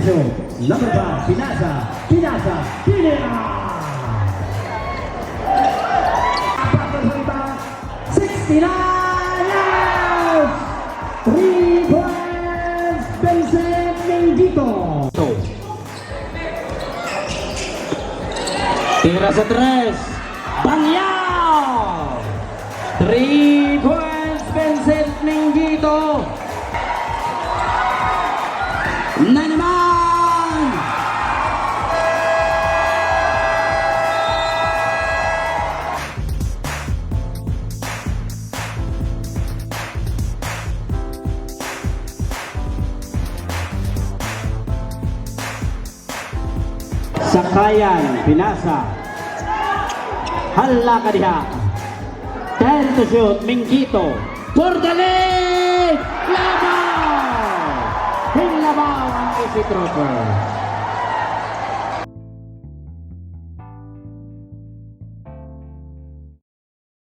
shoot. Number 5, Pinasa. Pinasa. Pinasa. Apat na salita. 69 yes! 3 points. Vincent Mingito. Tira sa tres. Three points, Vincent Mingito. Na Sakayan, Pinasa. Hala ka diha. 10 to shoot, the lead! Labaw! Hinglabaw ang Easy Trooper.